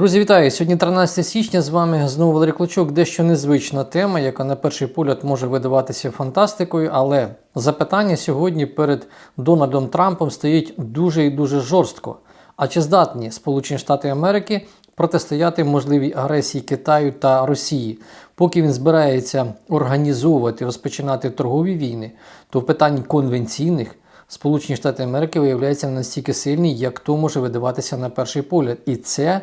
Друзі, вітаю! Сьогодні 13 січня. З вами знову Валерій Клочок. Дещо незвична тема, яка на перший погляд може видаватися фантастикою, але запитання сьогодні перед Дональдом Трампом стоїть дуже і дуже жорстко. А чи здатні Сполучені Штати Америки протистояти можливій агресії Китаю та Росії? Поки він збирається організовувати розпочинати торгові війни, то в питанні конвенційних Сполучені Штати Америки виявляються настільки сильні, як то може видаватися на перший погляд. І це,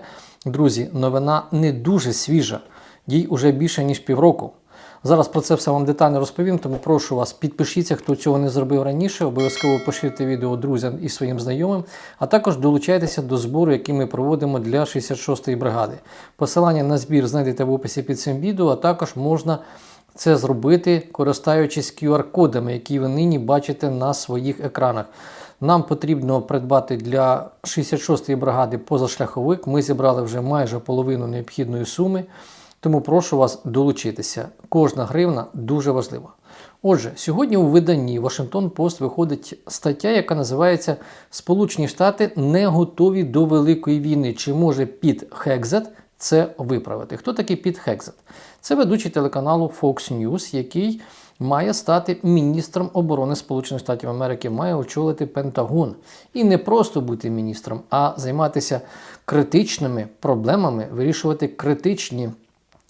друзі, новина не дуже свіжа, їй уже більше ніж півроку. Зараз про це все вам детально розповім, тому прошу вас, підпишіться, хто цього не зробив раніше, обов'язково поширюйте відео друзям і своїм знайомим, а також долучайтеся до збору, який ми проводимо для 66-ї бригади. Посилання на збір знайдете в описі під цим відео, а також можна це зробити, користуючись QR-кодами, які ви нині бачите на своїх екранах. Нам потрібно придбати для 66-ї бригади позашляховик. Ми зібрали вже майже половину необхідної суми, тому прошу вас долучитися. Кожна гривна дуже важлива. Отже, сьогодні у виданні Вашингтон Пост виходить стаття, яка називається Сполучені Штати не готові до великої війни. Чи може Піт Хекзет це виправити? Хто такий Піт Хекзет? Це ведучий телеканалу Fox News, який має стати міністром оборони Сполучених Штатів Америки, має очолити Пентагон. І не просто бути міністром, а займатися критичними проблемами, вирішувати критичні.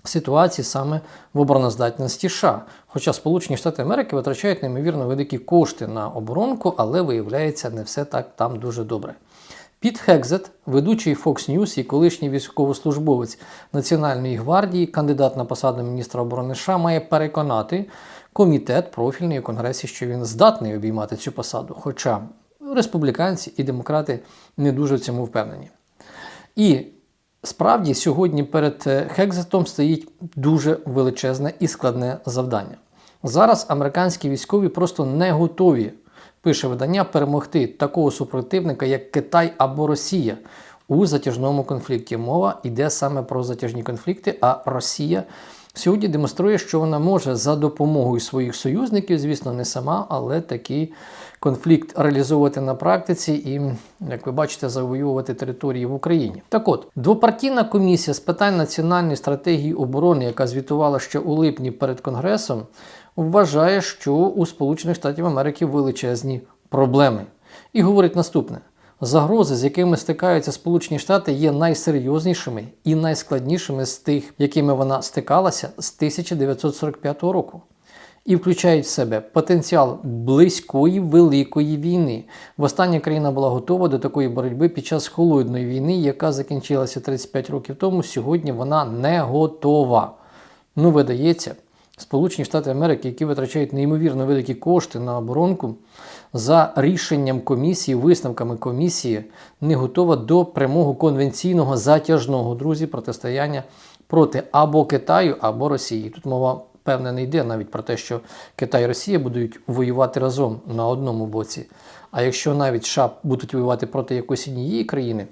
Ситуації саме в обороноздатності США. Хоча Сполучені Штати Америки витрачають неймовірно великі кошти на оборонку, але виявляється, не все так там дуже добре. Піт Хекзет, ведучий Fox News і колишній військовослужбовець Національної гвардії, кандидат на посаду міністра оборони США, має переконати комітет профільний у Конгресі, що він здатний обіймати цю посаду. Хоча республіканці і демократи не дуже в цьому впевнені. І справді сьогодні перед Хекзетом стоїть дуже величезне і складне завдання. Зараз американські військові просто не готові пише видання, перемогти такого супротивника, як Китай або Росія у затяжному конфлікті. Мова йде саме про затяжні конфлікти, а Росія сьогодні демонструє, що вона може за допомогою своїх союзників, звісно, не сама, але такий конфлікт реалізовувати на практиці і, як ви бачите, завоювати території в Україні. Так от, двопартійна комісія з питань національної стратегії оборони, яка звітувала ще у липні перед Конгресом, вважає, що у Сполучених Штатів Америки величезні проблеми. І говорить наступне: загрози, з якими стикаються Сполучені Штати, є найсерйознішими і найскладнішими з тих, якими вона стикалася з 1945 року. І включають в себе потенціал близької великої війни. Остання країна була готова до такої боротьби під час холодної війни, яка закінчилася 35 років тому. Сьогодні вона не готова. Ну, видається. Сполучені Штати Америки, які витрачають неймовірно великі кошти на оборонку, за рішенням комісії, висновками комісії, не готова до прямого конвенційного затяжного друзі протистояння проти або Китаю, або Росії. Тут мова певне не йде навіть про те, що Китай і Росія будуть воювати разом на одному боці. А якщо навіть США будуть воювати проти якоїсь однієї країни,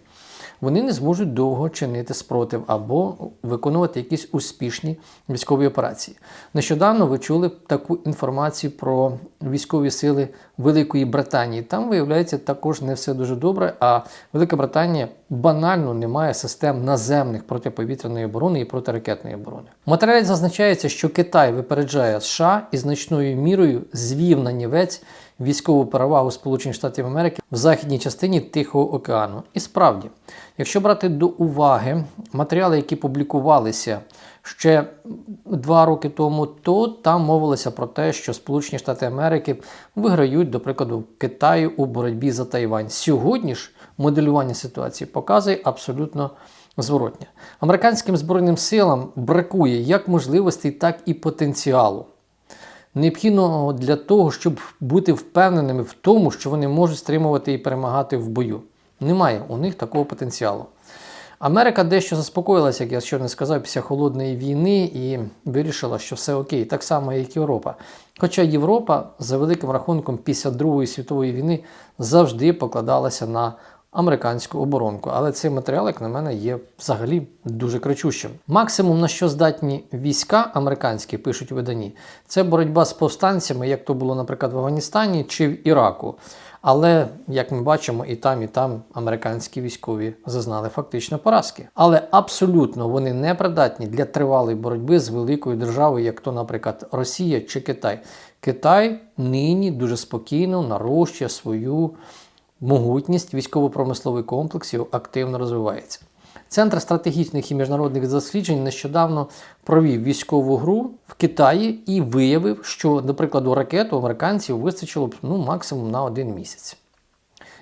вони не зможуть довго чинити спротив або виконувати якісь успішні військові операції. Нещодавно ви чули таку інформацію про військові сили Великої Британії. Там виявляється також не все дуже добре. А Велика Британія банально не має систем наземних протиповітряної оборони і протиракетної оборони. В матеріалі зазначається, що Китай випереджає США і значною мірою звів на нівець військову перевагу Сполучених Штатів Америки в західній частині Тихого океану. І справді, якщо брати до уваги матеріали, які публікувалися ще два роки тому, то там мовилося про те, що Сполучені Штати Америки виграють, до прикладу, Китаю у боротьбі за Тайвань. Сьогодні ж моделювання ситуації показує абсолютно. Зворотня. Американським збройним силам бракує як можливостей, так і потенціалу необхідного для того, щоб бути впевненими в тому, що вони можуть стримувати і перемагати в бою. Немає у них такого потенціалу. Америка дещо заспокоїлася, як я щойно сказав, після холодної війни і вирішила, що все окей, так само, як Європа. Хоча Європа, за великим рахунком, після Другої світової війни завжди покладалася на американську оборонку. Але цей матеріал, як на мене, є взагалі дуже кричущим. Максимум на що здатні війська американські пишуть у виданні, це боротьба з повстанцями, як то було, наприклад, в Афганістані чи в Іраку. Але як ми бачимо, і там, і там американські військові зазнали фактично поразки. Але абсолютно вони не придатні для тривалої боротьби з великою державою, як то, наприклад, Росія чи Китай. Китай нині дуже спокійно нарощує свою могутність військово-промислових комплексів, активно розвивається. Центр стратегічних і міжнародних досліджень нещодавно провів військову гру в Китаї і виявив, що, до прикладу, ракету американців вистачило б ну, максимум на один місяць.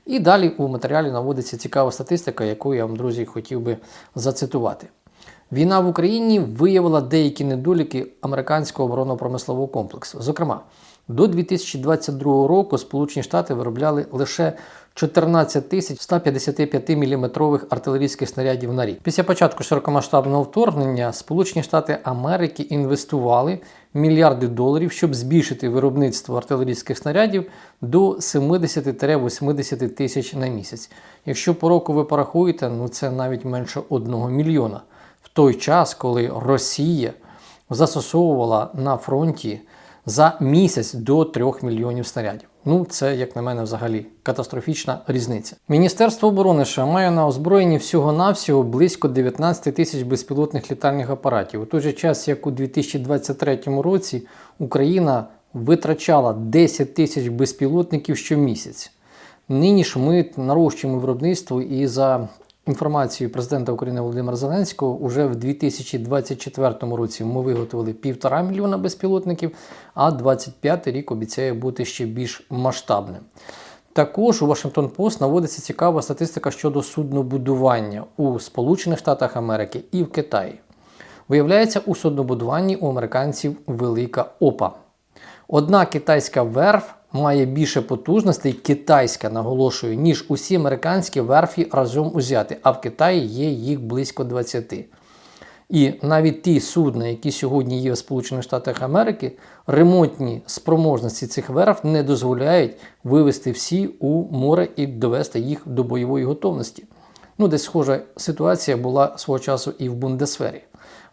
І далі у матеріалі наводиться цікава статистика, яку я вам, друзі, хотів би зацитувати. Війна в Україні виявила деякі недоліки американського оборонно-промислового комплексу. Зокрема, до 2022 року Сполучені Штати виробляли лише 14 тисяч 155 мм артилерійських снарядів на рік. Після початку широкомасштабного вторгнення Сполучені Штати Америки інвестували мільярди доларів, щоб збільшити виробництво артилерійських снарядів до 70-80 тисяч на місяць. Якщо по року ви порахуєте, ну це навіть менше 1 мільйона. В той час, коли Росія застосовувала на фронті за місяць до 3 мільйонів снарядів. Ну, це, як на мене, взагалі катастрофічна різниця. Міністерство оборони США має на озброєнні всього-навсього близько 19 тисяч безпілотних літальних апаратів. У той же час, як у 2023 році Україна витрачала 10 тисяч безпілотників щомісяць. Нині ж ми нарощуємо виробництво і за інформацією президента України Володимира Зеленського, уже в 2024 році ми виготовили півтора мільйона безпілотників, а 2025 рік обіцяє бути ще більш масштабним. Також у Вашингтон Пост наводиться цікава статистика щодо суднобудування у Сполучених Штатах Америки і в Китаї. Виявляється, у суднобудуванні у американців велика опа. Одна китайська верф має більше потужностей, китайська наголошую, ніж усі американські верфі разом узяти, а в Китаї є їх близько 20. І навіть ті судна, які сьогодні є в Сполучених Штатах Америки, ремонтні спроможності цих верф не дозволяють вивести всі у море і довести їх до бойової готовності. Ну, десь схожа ситуація була свого часу і в Бундесфері.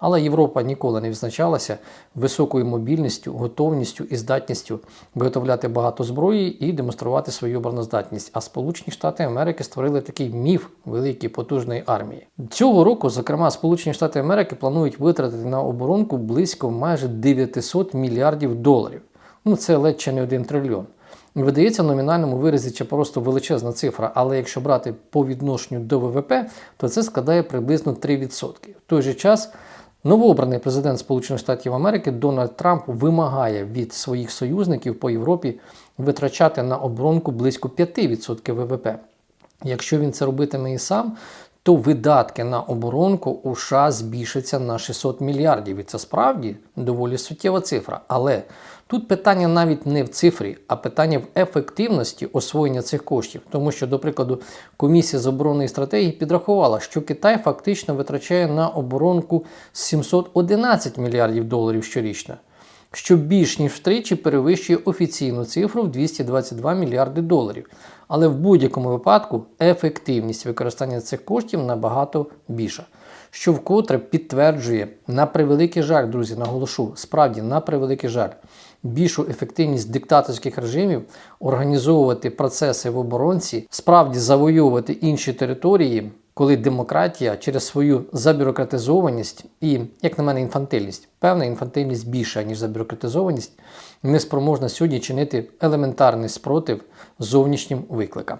Але Європа ніколи не відзначалася високою мобільністю, готовністю і здатністю виготовляти багато зброї і демонструвати свою обороноздатність. А Сполучені Штати Америки створили такий міф великої потужної армії. Цього року, зокрема, Сполучені Штати Америки планують витратити на оборонку близько майже 900 мільярдів доларів. Ну це ледь чи не один трильйон. Видається в номінальному виразі чи просто величезна цифра, але якщо брати по відношенню до ВВП, то це складає приблизно 3%. В той же час новообраний президент Сполучених Штатів Америки Дональд Трамп вимагає від своїх союзників по Європі витрачати на оборонку близько 5% ВВП. Якщо він це робитиме і сам, то видатки на оборонку у США збільшаться на 600 мільярдів. І це справді доволі суттєва цифра. Але тут питання навіть не в цифрі, а питання в ефективності освоєння цих коштів. Тому що, до прикладу, комісія з оборонної стратегії підрахувала, що Китай фактично витрачає на оборонку 711 мільярдів доларів щорічно. Що більш ніж втричі перевищує офіційну цифру в 222 мільярди доларів. Але в будь-якому випадку ефективність використання цих коштів набагато більша. Що вкотре підтверджує на превеликий жаль, друзі, наголошу, справді на превеликий жаль, більшу ефективність диктаторських режимів організовувати процеси в оборонці, справді завойовувати інші території, коли демократія через свою забюрократизованість і, як на мене, інфантильність, певна інфантильність більша, ніж забюрократизованість, не спроможна сьогодні чинити елементарний спротив зовнішнім викликам.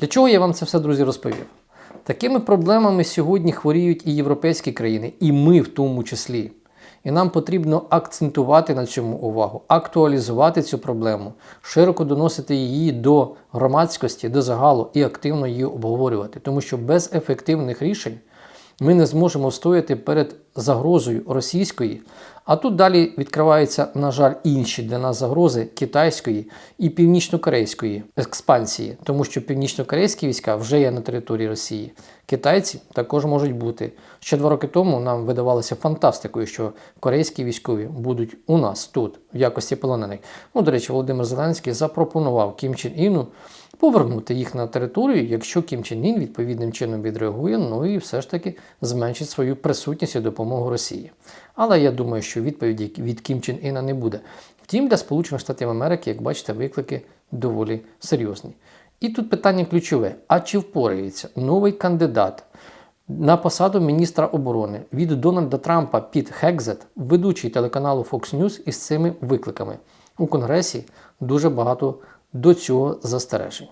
Для чого я вам це все, друзі, розповів? Такими проблемами сьогодні хворіють і європейські країни, і ми в тому числі. І нам потрібно акцентувати на цьому увагу, актуалізувати цю проблему, широко доносити її до громадськості, до загалу і активно її обговорювати. Тому що без ефективних рішень ми не зможемо встояти перед загрозою російської, а тут далі відкриваються, на жаль, інші для нас загрози китайської і північно-корейської експансії, тому що північно-корейські війська вже є на території Росії. Китайці також можуть бути. Ще два роки тому нам видавалося фантастикою, що корейські військові будуть у нас тут, в якості полонених. Ну, до речі, Володимир Зеленський запропонував Кім Чен Іну повернути їх на територію, якщо Кім Чен Ін відповідним чином відреагує, ну і все ж таки зменшить свою присутність і допомогу Росії. Але я думаю, що відповіді від Кім Чен Іна не буде. Втім, для Сполучених Штатів Америки, як бачите, виклики доволі серйозні. І тут питання ключове: а чи впорається новий кандидат на посаду міністра оборони від Дональда Трампа Піт Хекзет, ведучий телеканалу Fox News із цими викликами? У Конгресі дуже багато до цього застережень.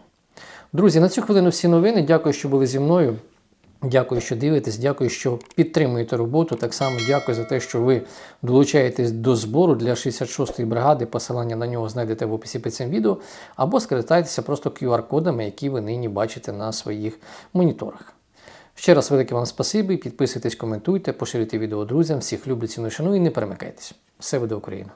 Друзі, на цю хвилину всі новини. Дякую, що були зі мною. Дякую, що дивитесь, дякую, що підтримуєте роботу. Так само дякую за те, що ви долучаєтесь до збору для 66-ї бригади. Посилання на нього знайдете в описі під цим відео, або скористайтеся просто QR-кодами, які ви нині бачите на своїх моніторах. Ще раз велике вам спасибі, підписуйтесь, коментуйте, поширюйте відео друзям. Всіх люблю, ціную, шаную і не перемикайтесь. Все буде Україна!